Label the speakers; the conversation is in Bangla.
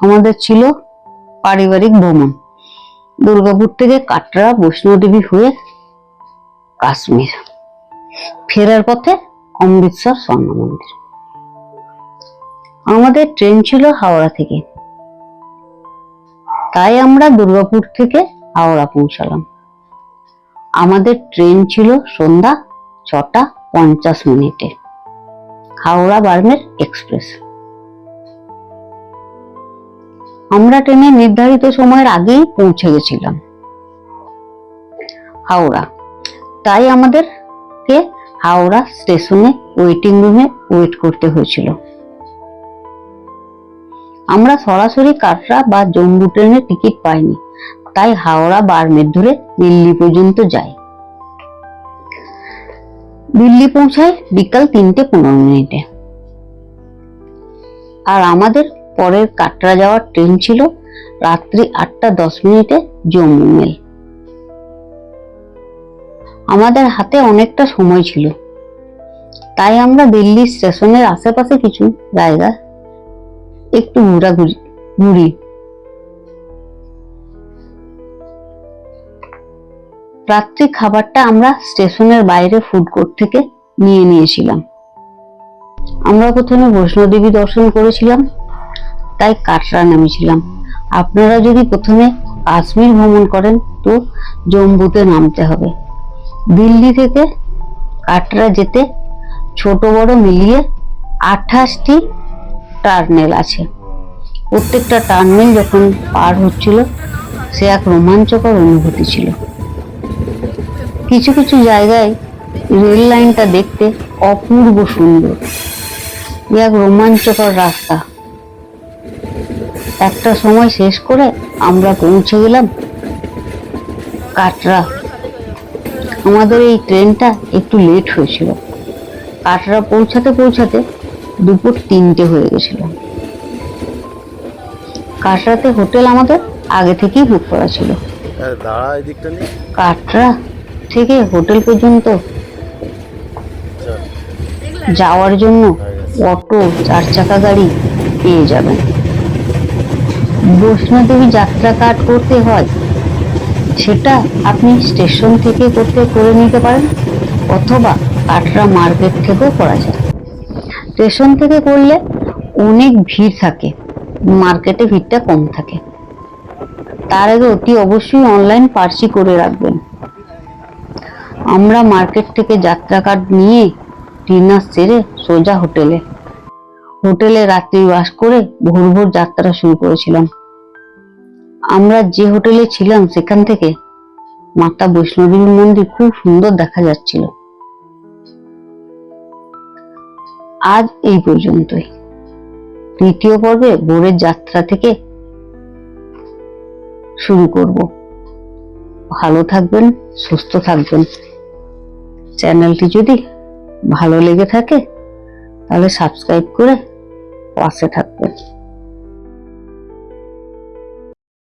Speaker 1: আমাদের ছিল পারিবারিক ভ্রমণ দুর্গাপুর থেকে কাটরা বৈষ্ণোদেবী হয়ে কাশ্মীর। ফেরার পথে অমৃতসর স্বর্ণ মন্দির। আমাদের ট্রেন ছিল হাওড়া থেকে। তাই আমরা দুর্গাপুর থেকে হাওড়া পৌঁছালাম। আমাদের ট্রেন ছিল সন্ধ্যা ছটা পঞ্চাশ মিনিটে। হাওড়া বার্মের এক্সপ্রেস। আমরা ট্রেনে নির্ধারিত সময়ের আগেই পৌঁছে গেছিলাম। হাওড়া। তাই আমাদেরকে হাওড়া স্টেশনে ওয়েটিং রুমে ওয়েট করতে হয়েছিল। আমরা সরাসরি কাটরা বা জম্মু ট্রেনের টিকিট পাইনি, তাই হাওড়া বারমের ধরে দিল্লি পর্যন্ত যাই দিল্লি পৌঁছায় বিকাল তিনটে পনেরো মিনিটে। আর আমাদের পরের কাটরা যাওয়ার ট্রেন ছিল রাত্রি আটটা দশ মিনিটে জম্মু মেল আমাদের হাতে অনেকটা সময় ছিল। তাই আমরা দিল্লি স্টেশনের আশেপাশে কিছু জায়গা একটু ঘোরাঘুরি, ঘুরি। রাত্রি খাবারটা আমরা স্টেশনের বাইরে ফুড কোর্ট থেকে নিয়ে নিয়েছিলাম। আমরা প্রথমে বৈষ্ণোদেবী দর্শন করেছিলাম। তাই কাটরা নামেছিলাম আপনারা যদি প্রথমে কাশ্মীর ভ্রমণ করেন, তো জম্বুতে নামতে হবে। দিল্লি থেকে কাটরা যেতে ছোট বড় মিলিয়ে আঠাশটি টার্নেল আছে। প্রত্যেকটা টার্নেল যখন পার হচ্ছিল, সে এক রোমাঞ্চকর অনুভূতি ছিল। কিছু কিছু জায়গায় রেল লাইনটা দেখতে অপূর্ব সুন্দর। এক রোমাঞ্চকর রাস্তা। একটা সময় শেষ করে আমরা পৌঁছে গেলাম কাটরা। আমাদের এই ট্রেনটা একটু লেট হয়েছিল। কাটরা পৌঁছাতে পৌঁছাতে দুপুর তিনটে হয়ে গেছিল। কাটরাতে হোটেল আমাদের আগে থেকেই বুক করা ছিল। কাটরা থেকে হোটেল পর্যন্ত
Speaker 2: আচ্ছা।
Speaker 1: যাওয়ার জন্য অটো চার চাকা গাড়ি পেয়ে যাবেন। বৈষ্ণোদেবী যাত্রা কাট করতে হয়, সেটা আপনি স্টেশন থেকে করতে, করে নিতে পারেন, অথবা কাটরা মার্কেট থেকেও করা যায়। স্টেশন থেকে করলে অনেক ভিড় থাকে, মার্কেটে ভিড়টা কম থাকে। তার আগে অতি অবশ্যই অনলাইন পার্সি করে রাখবেন। আমরা মার্কেট থেকে যাত্রা কার্ড নিয়ে ডিনার সেরে সোজা হোটেলে হোটেলে রাত্রি বাস করে ভোর ভোর যাত্রা শুরু করেছিলাম। আমরা যে হোটেলে ছিলাম সেখান থেকে মাতা বৈষ্ণোদেবী মন্দির খুব সুন্দর দেখা যাচ্ছিল। আজ এই পর্যন্তই। দ্বিতীয় পর্বে ভোরের যাত্রা থেকে শুরু করব। ভালো থাকবেন, সুস্থ থাকবেন। চ্যানেলটি যদি ভালো লেগে থাকে, তাহলে সাবস্ক্রাইব করে পাশে থাকবেন।